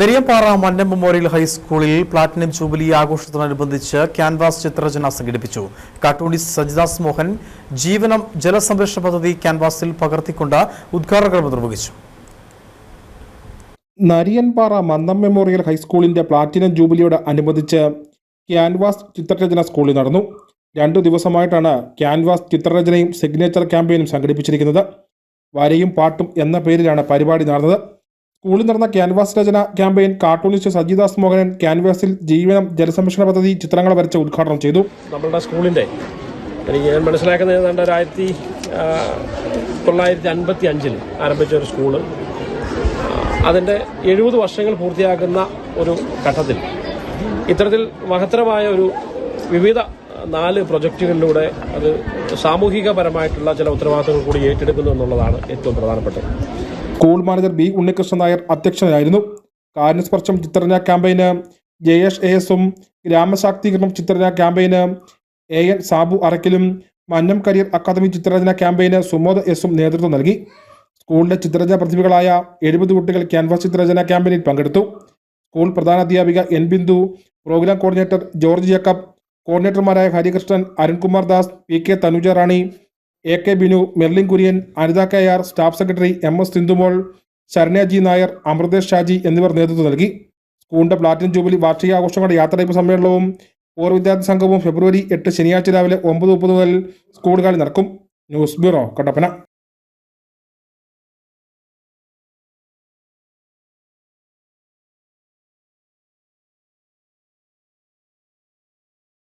Neriyampara Mannam memorial ഹൈസ്കൂളിൽ platinum jubilee ആഘോഷത്തോടനുബന്ധിച്ച് canvas ചിത്രരചന സംഘടിപ്പിച്ചു. കാർട്ടൂണിസ്റ്റ് സജിദാസ് മോഹൻ ജീവനം ജലസംരക്ഷണ പദ്ധതി ക്യാൻവാസിൽ പകർത്തിക്കൊണ്ട് ഉദ്ഘാടന നിർവഹിച്ചു. നരിയൻപാറ മന്നം മെമ്മോറിയൽ ഹൈസ്കൂളിന്റെ പ്ലാറ്റിനം ജൂബിലിയോട് അനുബന്ധിച്ച് ക്യാൻവാസ് ചിത്രരചന സ്കൂളിൽ നടന്നു. രണ്ടു ദിവസമായിട്ടാണ് ക്യാൻവാസ് ചിത്രരചനയും സിഗ്നേച്ചർ ക്യാമ്പയിനും സംഘടിപ്പിച്ചിരിക്കുന്നത്. വരയും പാട്ടും എന്ന പേരിലാണ് പരിപാടി നടന്നത്. സ്കൂളിൽ നടന്ന ക്യാൻവാസ് രചന ക്യാമ്പയിൻ കാർട്ടൂണിസ്റ്റ് സജിദാസ് മോഹനൻ ക്യാൻവാസിൽ ജീവനം ജലസംരക്ഷണ പദ്ധതി ചിത്രങ്ങൾ വരച്ച് ഉദ്ഘാടനം ചെയ്തു. നമ്മളുടെ സ്കൂളിന്റെ എനിക്ക് ഞാൻ മനസ്സിലാക്കുന്നത് ഏതാണ്ട് ഒരു ആയിരത്തി തൊള്ളായിരത്തി അൻപത്തി അഞ്ചിൽ ആരംഭിച്ച ഒരു സ്കൂൾ അതിന്റെ എഴുപത് വർഷങ്ങൾ പൂർത്തിയാക്കുന്ന ഒരു ഘട്ടത്തിൽ ഇത്തരത്തിൽ മഹത്തരമായ ഒരു വിവിധ നാല് പ്രൊജക്റ്റുകളിലൂടെ അത് സാമൂഹികപരമായിട്ടുള്ള ചില ഉത്തരവാദിത്തങ്ങൾ കൂടി ഏറ്റെടുക്കുന്നു എന്നുള്ളതാണ് ഏറ്റവും പ്രധാനപ്പെട്ടത്. School manager B Unnikrishnan Nair അധ്യക്ഷനായിരുന്നു. കാരുണ്യസ്പർശം ചിത്രരചന ക്യാമ്പയിന് ജയേഷ് എ എസും ഗ്രാമശാക്തീകരണം ചിത്രരചന ക്യാമ്പയിന് എ എൻ സാബു അറക്കലും മന്നം കരിയർ അക്കാദമി ചിത്രരചന ക്യാമ്പയിന് സുമോദ് എസും നേതൃത്വം നൽകി. സ്കൂളിലെ ചിത്രരചന പ്രതിഭകളായ എഴുപത് കുട്ടികൾ ക്യാൻവാസ് ചിത്രരചന ക്യാമ്പയിനിൽ പങ്കെടുത്തു. സ്കൂൾ പ്രധാന അധ്യാപിക N Bindu programme coordinator George Jacob കോർഡിനേറ്റർമാരായ Harikrishnan Arunkumar Das P K Thanuja Rani A K Binu Merlin Kurian Anitha K R staff secretary M S Sindhumol Saranya G Nair Amruthesh Shaji എന്നിവർ നേതൃത്വം നൽകി. സ്കൂളിന്റെ platinum jubilee വാർഷികാഘോഷങ്ങളുടെ യാത്രയപ്പ് സമ്മേളനവും പൂർവ വിദ്യാർത്ഥി സംഘവും ഫെബ്രുവരി എട്ട് ശനിയാഴ്ച രാവിലെ ഒമ്പത് മുപ്പത് മുതൽ സ്കൂളുകളിൽ നടക്കും. News bureau Kattappana.